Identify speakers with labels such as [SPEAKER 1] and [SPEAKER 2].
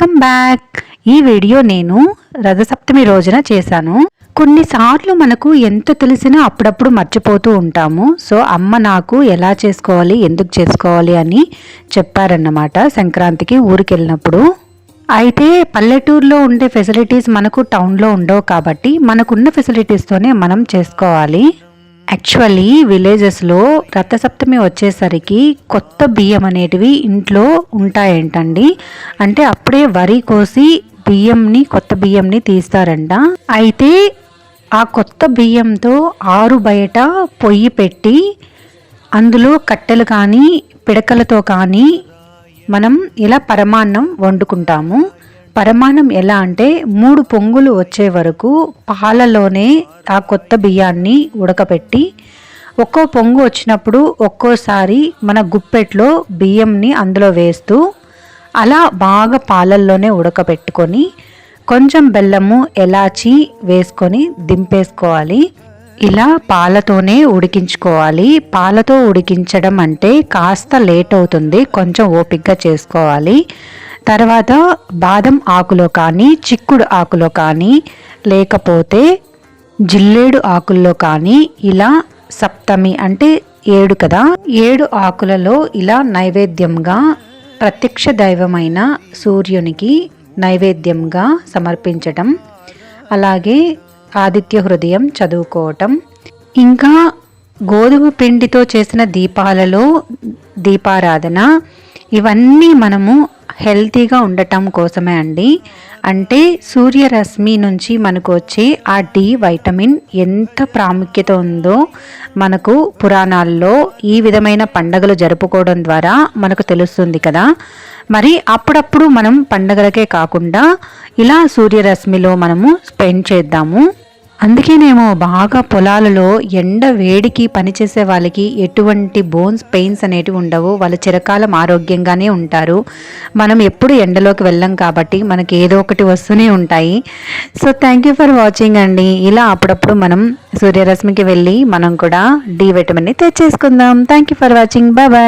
[SPEAKER 1] Welcome back. ఈ video నేను రథసప్తమి రోజున చేశాను. కొన్నిసార్లు మనకు ఎంత తెలిసినా అప్పుడప్పుడు మర్చిపోతూ ఉంటాము. సో అమ్మ నాకు ఎలా చేసుకోవాలి ఎందుకు చేసుకోవాలి అని చెప్పారన్నమాట సంక్రాంతికి ఊరికి వెళ్ళినప్పుడు అయితే పల్లెటూరులో ఉండే ఫెసిలిటీస్ మనకు టౌన్లో ఉండవు కాబట్టి మనకున్న ఫెసిలిటీస్తోనే మనం చేసుకోవాలి. యాక్చువల్లీ విలేజెస్లో రథసప్తమి వచ్చేసరికి కొత్త బియ్యం అనేటివి ఇంట్లో ఉంటాయంటండి. అంటే అప్పుడే వరి కోసి బియ్యంని కొత్త బియ్యంని తీస్తారంట. అయితే ఆ కొత్త బియ్యంతో ఆరు బయట పొయ్యి పెట్టి అందులో కట్టెలు కానీ పిడకలతో కానీ మనం ఇలా పరమాన్నం వండుకుంటాము. పరమాన్నం ఎలా అంటే మూడు పొంగులు వచ్చే వరకు పాలలోనే ఆ కొత్త బియ్యాన్ని ఉడకపెట్టి ఒక్కో పొంగు వచ్చినప్పుడు ఒక్కోసారి మన గుప్పెట్లో బియ్యంని అందులో వేస్తూ అలా బాగా పాలల్లోనే ఉడకబెట్టుకొని కొంచెం బెల్లము ఎలాచి వేసుకొని దింపేసుకోవాలి. ఇలా పాలతోనే ఉడికించుకోవాలి. పాలతో ఉడికించడం అంటే కాస్త లేట్ అవుతుంది. కొంచెం ఓపిక్గా చేసుకోవాలి. తర్వాత బాదం ఆకులో కానీ చిక్కుడు ఆకులో కానీ లేకపోతే జిల్లేడు ఆకుల్లో కానీ ఇలా సప్తమి అంటే ఏడు కదా. ఏడు ఆకులలో ఇలా నైవేద్యంగా ప్రత్యక్ష దైవమైన సూర్యునికి నైవేద్యంగా సమర్పించటం అలాగే ఆదిత్య హృదయం చదువుకోవటం. ఇంకా గోధుమ పిండితో చేసిన దీపాలలో దీపారాధన ఇవన్నీ మనము హెల్తీగా ఉండటం కోసమే అండి. అంటే సూర్యరశ్మి నుంచి మనకు వచ్చే ఆ డి వైటమిన్ ఎంత ప్రాముఖ్యత ఉందో మనకు పురాణాల్లో ఈ విధమైన పండగలు జరుపుకోవడం ద్వారా మనకు తెలుస్తుంది కదా. మరి అప్పుడప్పుడు మనం పండగలకే కాకుండా ఇలా సూర్యరశ్మిలో మనము స్పెండ్ చేద్దాము. అందుకేనేమో బాగా పొలాలలో ఎండ వేడికి పనిచేసే వాళ్ళకి ఎటువంటి బోన్స్ పెయిన్స్ అనేటివి ఉండవు. వాళ్ళు చిరకాలం ఆరోగ్యంగానే ఉంటారు. మనం ఎప్పుడు ఎండలోకి వెళ్ళం కాబట్టి మనకి ఏదో ఒకటి వస్తూనే ఉంటాయి. So thank you for watching అండి. ఇలా అప్పుడప్పుడు మనం సూర్యరశ్మికి వెళ్ళి మనం కూడా డి విటమిన్ని తెచ్చేసుకుందాం. Thank you for watching bye bye